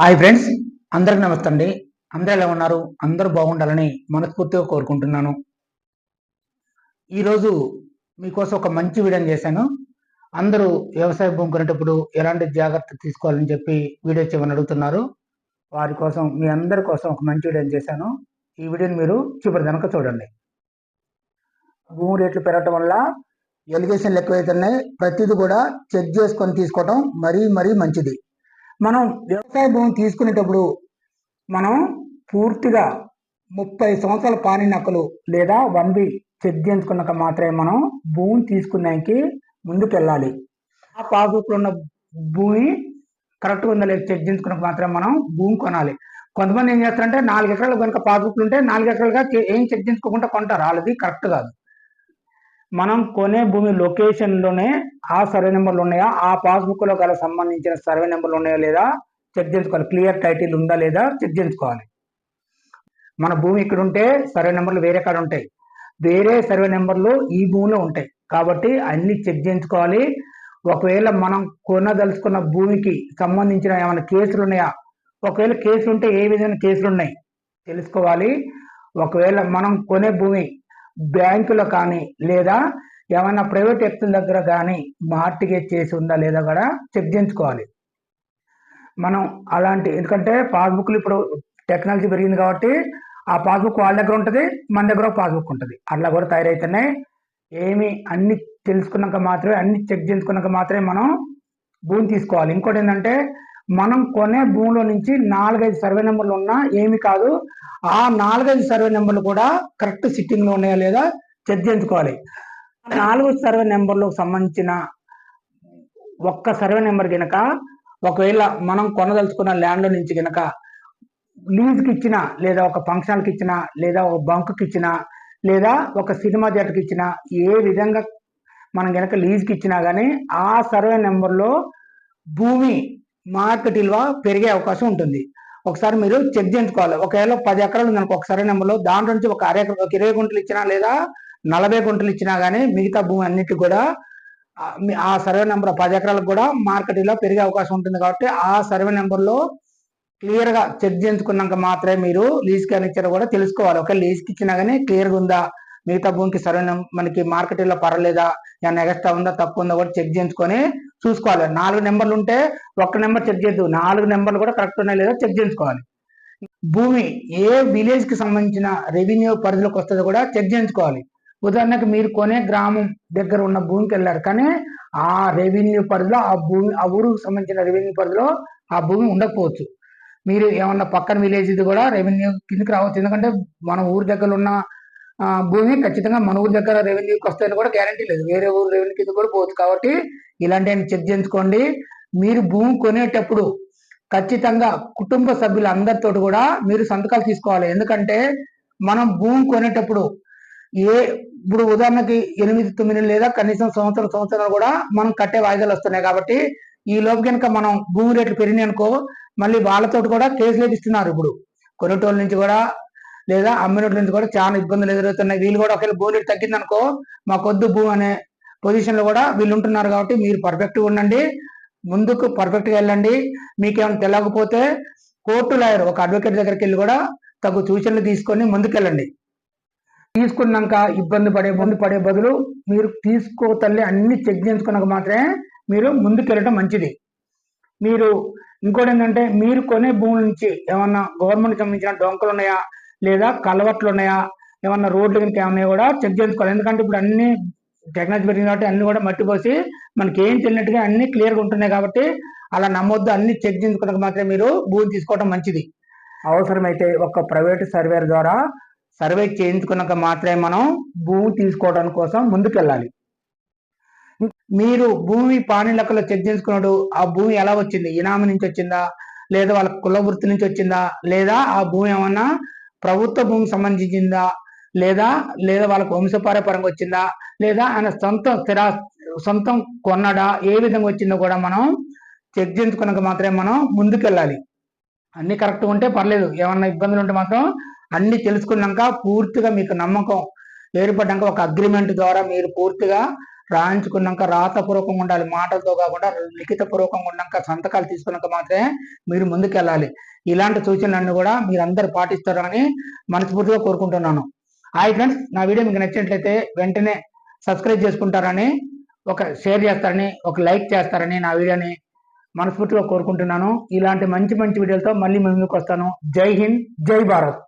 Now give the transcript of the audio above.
Hi friends అందరికి నమస్తే అండి అందరూ ఎలా ఉన్నారు? అందరూ బాగుండాలని మనస్ఫూర్తిగా కోరుకుంటున్నాను. ఈరోజు మీకోసం ఒక మంచి వీడియోని చేశాను. అందరూ వ్యవసాయ భూమి కొనేటప్పుడు ఎలాంటి జాగ్రత్త తీసుకోవాలని చెప్పి వీడియో చేయమని అడుగుతున్నారు. వారి కోసం మీ అందరి కోసం ఒక మంచి వీడియోని చేశాను. ఈ వీడియోని మీరు చివరి కనుక చూడండి. భూమి రేట్లు పెరగటం వల్ల ఎలిగేషన్లు ఎక్కువైతున్నాయి ప్రతిదీ కూడా చెక్ చేసుకొని తీసుకోవడం మరీ మరీ మంచిది. మనం వ్యవసాయ భూమి తీసుకునేటప్పుడు మనం పూర్తిగా ముప్పై సంవత్సరాల పాని నక్కలు లేదా వన్ బి చెక్ చేయించుకున్నాక మాత్రమే మనం భూమి తీసుకున్నాకి ముందుకు వెళ్ళాలి ఆ పాస్బుక్లో ఉన్న భూమి కరెక్ట్గా ఉందా లేదా చెక్ చేయించుకున్నాక మాత్రమే మనం భూమి కొనాలి. కొంతమంది ఏం చేస్తారంటే నాలుగు ఎకరాలు కనుక పాస్బుక్లు ఉంటే నాలుగు ఎకరాలుగా ఏం చెక్ చేయించుకోకుండా కొంటారు. వాళ్ళది కరెక్ట్ కాదు. మనం కొనే భూమి లొకేషన్లోనే ఆ సర్వే నెంబర్లు ఉన్నాయా? ఆ పాస్బుక్లో గల సంబంధించిన సర్వే నెంబర్లు ఉన్నాయా లేదా? చెక్ చేసుకోవాలి. క్లియర్ టైటిల్ ఉందా లేదా? చెక్ చేసుకోవాలి. మన భూమి ఇక్కడ ఉంటే సర్వే నెంబర్లు వేరే కాడ ఉంటాయి. వేరే సర్వే నెంబర్లు ఈ భూమిలో ఉంటాయి. కాబట్టి అన్ని చెక్ చేయించుకోవాలి ఒకవేళ మనం కొనదలుచుకున్న భూమికి సంబంధించిన ఏమైనా కేసులు ఉన్నాయా? ఒకవేళ కేసులు ఉంటే ఏ విధమైన కేసులు ఉన్నాయి? తెలుసుకోవాలి. ఒకవేళ మనం కొనే భూమి బ్యాంకులో కానీ లేదా ఏమైనా ప్రైవేట్ వ్యక్తుల దగ్గర కానీ మార్టిగేజ్ చేసి ఉందా లేదా కూడా చెక్ చేయించుకోవాలి. మనం అలాంటి ఎందుకంటే పాస్బుక్లు ఇప్పుడు టెక్నాలజీ పెరిగింది కాబట్టి ఆ పాస్బుక్ వాళ్ళ దగ్గర ఉంటుంది మన దగ్గర పాస్బుక్ ఉంటుంది. అట్లా కూడా తయారైతున్నాయి. ఏమి అన్ని తెలుసుకున్నాక మాత్రమే అన్ని చెక్ చేసుకున్నాక మాత్రమే మనం భూమి తీసుకోవాలి. ఇంకోటి ఏంటంటే మనం కొనే భూమిలో నుంచి నాలుగైదు సర్వే నెంబర్లు ఉన్నా ఏమి కాదు ఆ నాలుగైదు సర్వే నెంబర్లు కూడా కరెక్ట్ సిట్టింగ్లో ఉన్నాయా లేదా చెక్ చేయించుకోవాలి నాలుగు సర్వే నెంబర్లకు సంబంధించిన ఒక్క సర్వే నెంబర్ గనక ఒకవేళ మనం కొనదలుచుకున్న ల్యాండ్ నుంచి గనక లీజ్కి ఇచ్చిన లేదా ఒక ఫంక్షన్కి ఇచ్చిన లేదా ఒక బంకుకి ఇచ్చిన లేదా ఒక సినిమా థియేటర్కి ఇచ్చిన ఏ విధంగా మనం గనక లీజ్కి ఇచ్చినా కానీ ఆ సర్వే నెంబర్లో భూమి మార్కెట్ విలువ పెరిగే అవకాశం ఉంటుంది. ఒకసారి మీరు చెక్ చేయించుకోవాలి. ఒకవేళ పది ఎకరాలు ఉందనుకో ఒక సర్వే నెంబర్లో దాంట్లో నుంచి ఒక అర ఒక ఇరవై గుంటలు ఇచ్చినా లేదా నలభై గుంటలు ఇచ్చినా కానీ మిగతా భూమి అన్నిటికీ కూడా ఆ సర్వే నెంబర్ పది ఎకరాలకు కూడా మార్కెట్ విలువ పెరిగే అవకాశం ఉంటుంది కాబట్టి ఆ సర్వే నెంబర్లో క్లియర్గా చెక్ చేయించుకున్నాక మాత్రమే మీరు లీజ్ అని ఇచ్చారో కూడా తెలుసుకోవాలి. ఒక లీజ్కి ఇచ్చినా కానీ క్లియర్గా ఉందా? మిగతా భూమికి సర్వే మనకి మార్కెట్లో పర్లేదా ఏమైనా ఎక్స్ట్రా ఉందా? తక్కువ ఉందా? కూడా చెక్ చేయించుకొని చూసుకోవాలి. నాలుగు నెంబర్లు ఉంటే ఒక్క నెంబర్ చెక్ చేయద్దు. నాలుగు నెంబర్లు కూడా కరెక్ట్ ఉన్నాయా లేదో చెక్ చేయించుకోవాలి. భూమి ఏ విలేజ్కి సంబంధించిన రెవెన్యూ పరిధిలోకి వస్తుందో కూడా చెక్ చేయించుకోవాలి. ఉదాహరణకు మీరు కొనే గ్రామం దగ్గర ఉన్న భూమికి వెళ్ళారు. కానీ ఆ రెవెన్యూ పరిధిలో ఆ భూమి ఆ ఊరుకు సంబంధించిన రెవెన్యూ పరిధిలో ఆ భూమి ఉండకపోవచ్చు. మీరు ఏమన్నా పక్కన విలేజ్ ఇది కూడా రెవెన్యూ కిందకి రావచ్చు. ఎందుకంటే మన ఊరి దగ్గర ఉన్న భూమి ఖచ్చితంగా మన ఊరి దగ్గర రెవెన్యూకి వస్తాయని కూడా గ్యారంటీ లేదు. వేరే ఊరు రెవెన్యూ కింద కూడా పోవచ్చు కాబట్టి ఇలాంటివన్నీ చెక్ చేయించుకోండి. మీరు భూమి కొనేటప్పుడు ఖచ్చితంగా కుటుంబ సభ్యులు అందరితో కూడా మీరు సంతకాలు తీసుకోవాలి. ఎందుకంటే మనం భూమి కొనేటప్పుడు ఏ ఇప్పుడు ఉదాహరణకి ఎనిమిది తొమ్మిది లేదా కనీసం సంవత్సరం సంవత్సరాలు కూడా మనం కట్టే వాయిదాలు వస్తున్నాయి కాబట్టి ఈ లోపు కనుక మనం భూమి రేట్లు పెరిగినాయి అనుకో మళ్ళీ వాళ్ళతో కూడా కేసులు ఇస్తున్నారు ఇప్పుడు. కొనేటోళ్ళ నుంచి కూడా లేదా అమ్మినోట్ల నుంచి కూడా చాలా ఇబ్బందులు ఎదురవుతున్నాయి. వీళ్ళు కూడా ఒకవేళ భూమి రేటు తగ్గిందనుకో మాకొద్దు భూమి అనే పొజిషన్లో కూడా వీళ్ళు ఉంటున్నారు కాబట్టి మీరు పర్ఫెక్ట్గా ఉండండి. ముందుకు పర్ఫెక్ట్గా వెళ్ళండి. మీకేమైనా తెలియకపోతే కోర్టు లాయర్ ఒక అడ్వకేట్ దగ్గరికి వెళ్ళి కూడా తగు సూచనలు తీసుకొని ముందుకెళ్ళండి. తీసుకున్నాక ఇబ్బంది పడే ఇబ్బంది పడే బదులు మీరు తీసుకో తల్లి అన్ని చెక్ చేసుకున్నాక మాత్రమే మీరు ముందుకెళ్ళటం మంచిది. మీరు ఇంకోటి ఏంటంటే మీరు కొనే భూముల నుంచి ఏమన్నా గవర్నమెంట్ సంబంధించిన డొంకలు ఉన్నాయా? లేదా కలవట్లు ఉన్నాయా ఏమన్నా రోడ్లు కనుక ఏమన్నా కూడా చెక్ చేసుకోవాలి. ఎందుకంటే ఇప్పుడు అన్ని టెక్నాలజీ పెరిగింది కాబట్టి అన్ని కూడా మట్టి పోసి మనకి ఏం తెలియనట్టుగా అన్ని క్లియర్గా ఉంటున్నాయి కాబట్టి అలా నమ్మొద్దు. అన్ని చెక్ చేసుకున్నాక మాత్రమే మీరు భూమి తీసుకోవడం మంచిది. అవసరమైతే ఒక ప్రైవేట్ సర్వేర్ ద్వారా సర్వే చేయించుకున్నాక మాత్రమే మనం భూమి తీసుకోవడం కోసం ముందుకెళ్ళాలి. మీరు భూమి పాని లెక్కలో చెక్ చేసుకున్నాడు ఆ భూమి ఎలా వచ్చింది? ఇనామి నుంచి వచ్చిందా? లేదా వాళ్ళ కుల వృత్తి నుంచి వచ్చిందా? లేదా ఆ భూమి ఏమన్నా ప్రభుత్వ భూమికి సంబంధించిందా? లేదా లేదా వాళ్ళకు వంశపారపరంగా వచ్చిందా? లేదా ఆయన సొంత స్థిరా సొంతం కొన్నాడా? ఏ విధంగా వచ్చిందో కూడా మనం చెక్ చేసుకున్నాక మాత్రమే మనం ముందుకెళ్ళాలి. అన్ని కరెక్ట్ ఉంటే పర్లేదు. ఏమన్నా ఇబ్బందులు ఉంటే మాత్రం అన్ని తెలుసుకున్నాక పూర్తిగా మీకు నమ్మకం ఏర్పడ్డాక ఒక అగ్రిమెంట్ ద్వారా మీరు పూర్తిగా రాయించుకున్నాక రాతపూర్వకంగా ఉండాలి. మాటలతో కాకుండా లిఖిత పూర్వకంగా ఉన్నాక సంతకాలు తీసుకున్నాక మాత్రమే మీరు ముందుకెళ్ళాలి. ఇలాంటి సూచనలన్నీ కూడా మీరు అందరు పాటిస్తారని మనస్ఫూర్తిగా కోరుకుంటున్నాను. హాయ్ ఫ్రెండ్స్ నా వీడియో మీకు నచ్చినట్లయితే వెంటనే సబ్స్క్రైబ్ చేసుకుంటారని ఒక షేర్ చేస్తారని ఒక లైక్ చేస్తారని నా వీడియోని మనస్ఫూర్తిగా కోరుకుంటున్నాను. ఇలాంటి మంచి మంచి వీడియోలతో మళ్ళీ ముందుకు వస్తాను. జై హింద్ జై భారత్.